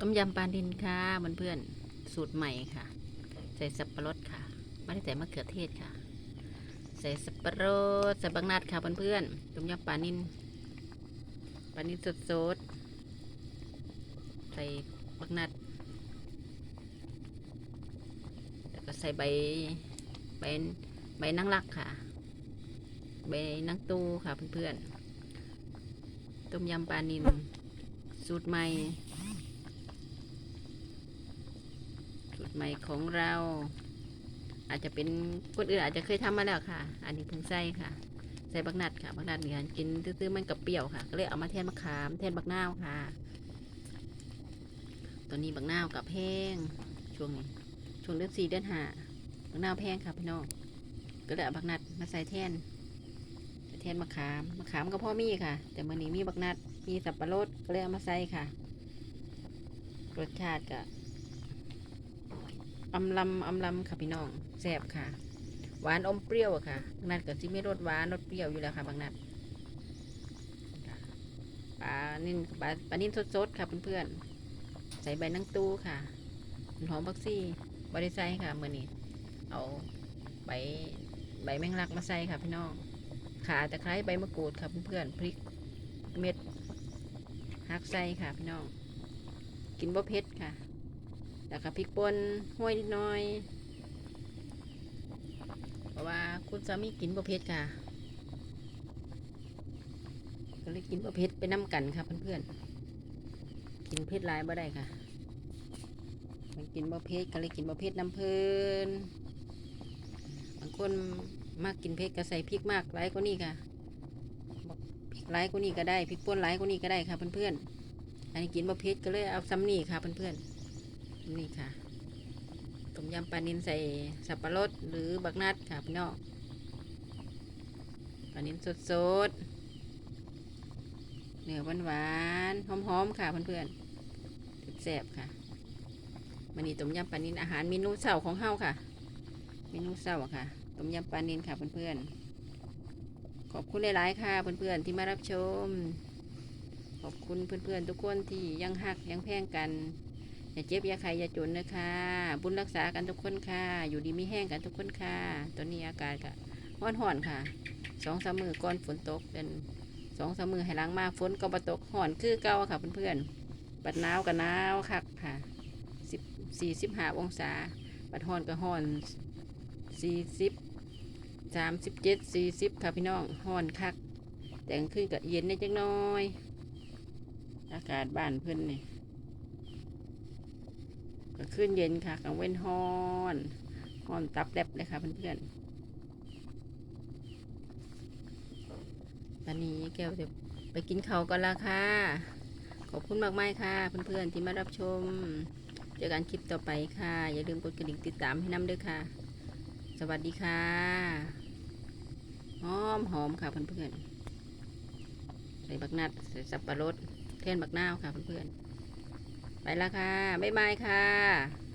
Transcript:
ต้มยำปลาดินค่ะเพื่อนๆสูตรใหม่ค่ะ ใส่สับปะรดค่ะไม่ได้ใส่มะเขือเทศค่ะ ใส่สับปะรดใส่บางนัดค่ะเพื่อนๆต้มยำปลานินปลานินสดๆใส่บางนัดแล้วก็ใส่ใบใบใบนางรักค่ะ ใบนางตูค่ะเพื่อนๆต้มยำปลานินสูตรใหม่ สูตร ใหม่ของเรา อาจจะเป็นคนอื่นอาจจะเคยทำมาแล้วค่ะ อันนี้เพิ่งใส่ค่ะ ใส่บักนัดค่ะบักนัดเนี่ยกินตื้อๆมันกับเปรี้ยวค่ะ ก็เลยเอามาแทนมะขามแทนบักนาวค่ะตอนนี้บักนาวกับแพงช่วงนี้ช่วงเดือนสี่เดือนห้าบักนาวแพงค่ะพี่น้องก็เลยเอาบักนัดมาใส่แทนแทนมะขามมะขามก็พ่อมีค่ะ แต่มื่อนี้มีบักนัดมีสับปะรดก็เลยเอามาใส่ค่ะ รสชาติก็ อำลำอำลำค่ะพี่น้องแซ่บค่ะ หวานอมเปรี้ยวอะค่ะบางนัดก็สิไม่รสหวานรสเปรี้ยวอยู่แล้วค่ะบางนัดปลานิ่นปลาปลานิ่นสดๆค่ะเพื่อนๆใส่ใบนังตู้ค่ะหอมบักซี่บริไซค่ะเมื่อนี้เอาใบใบแมงลักมาใส่ค่ะพี่น้องขาตะไคร้ใบมะกรูดค่ะเพื่อนๆพริกเม็ดหักใส่ค่ะพี่น้อง กินบ่เผ็ดค่ะ แล้วก็พริกป่นห้วยนิดหน้อย เพราะว่าคุณสามีกินบะเพ็ดค่ะ ก็เลยกินบะเพ็ดไปน้ำกันค่ะเพื่อนๆ กินเผ็ดลายบ่ได้ค่ะ มันกินบะเพ็ดก็เลยกินบะเพ็ดน้ำเพลินบางคนมากกินเผ็ดก็ใส่พริกมากหลายกว่านี้ค่ะบอกพริกหลายกว่านี้ก็ได้พริกป่นหลายกว่านี้ก็ได้ค่ะเพื่อนๆอันนี้กินบะเพ็ดก็เลยเอาซ้ำนี่ค่ะเพื่อนๆ นี่ค่ะต้มยำปลานินใส่สับปะรดหรือบักนัดค่ะพี่น้องปลานินสดๆเนื้อหวานๆหอมๆค่ะเพื่อนๆแซ่บๆค่ะมันนี้ต้มยำปลานินอาหารเมนูเช้าของเฮาค่ะ เมนูเช้าอะค่ะต้มยำปลานินค่ะเพื่อนๆขอบคุณหลายๆค่ะเพื่อนๆที่มารับชม ขอบคุณเพื่อนๆทุกคนที่ยังหักยังแพงกัน อย่าเจ็บอย่าไข้อย่าจนนะคะ บุญรักษากันทุกคนค่ะ อยู่ดีมีแห้งกันทุกคนค่ะ ตอนนี้อากาศก็ร้อนห่อนๆค่ะสองสามมือก่อนฝนตกเป็นสองสามมือให้ล้างมาฝนก็บตกห่อนคือเก่าค่ะเพื่อนๆปัดหนาวกับหนาวคักค่ะสิบสี่สิบห้าองศาปัดห่อนก็ห่อนสี่สิบสามสิบเจ็ดสี่สิบค่ะพี่น้องห่อนคัก แต่กลางคืนก็เย็นนิดจังน้อย อากาศบ้านเพื่อนนี่ ก็ขึ้นเย็นค่ะกลางเว้นฮ้อนฮ้อนตับแลบเลยค่ะเพื่อนๆตอนนี้แก้วจะไปกินเขากันละค่ะ ขอบคุณมากมายค่ะ เพื่อนๆที่มารับชม เจอกันคลิปต่อไปค่ะ อย่าลืมกดกระดิ่งติดตามให้น้ำด้วยค่ะ สวัสดีค่ะ หอมหอมค่ะเพื่อนๆใส่บักนัดใส่สับปะรดแทนบักนาวค่ะเพื่อนๆ ไปละค่ะ บ๊ายบายค่ะ